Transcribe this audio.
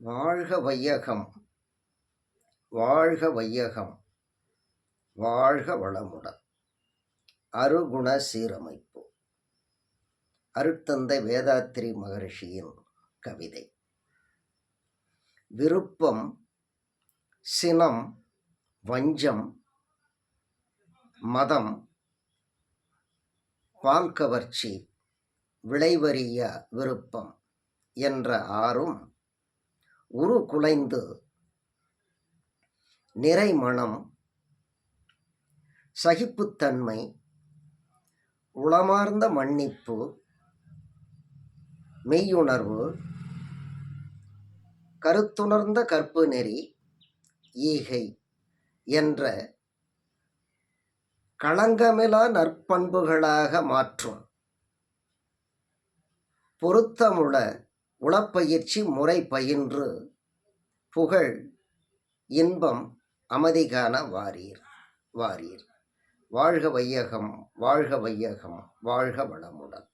வாழ்க வையகம். வாழ்க வையகம். வாழ்க வளமுடன். அருகுண சீரமைப்பு. அருட்தந்தை வேதாத்திரி மகரிஷியின் கவிதை. விருப்பம் சினம் வஞ்சம் மதம் பால்கவர்ச்சி விளைவறிய விருப்பம் என்ற ஆறும் உரு குலைந்து நிறைமணம் சகிப்புத்தன்மை உளமார்ந்த மன்னிப்பு மெய்யுணர்வு கருத்துணர்ந்த கற்பு நெறி ஈகை என்ற களங்கமிலா நற்பண்புகளாக மாற்றும் பொருத்தமுள்ள உளப்பயிற்சி முறை பயின்று புகழ் இன்பம் அமைதிகான வாரீர் வாரீர். வாழ்க வையகம் வாழ்க வையகம் வாழ்க வளமுடன்.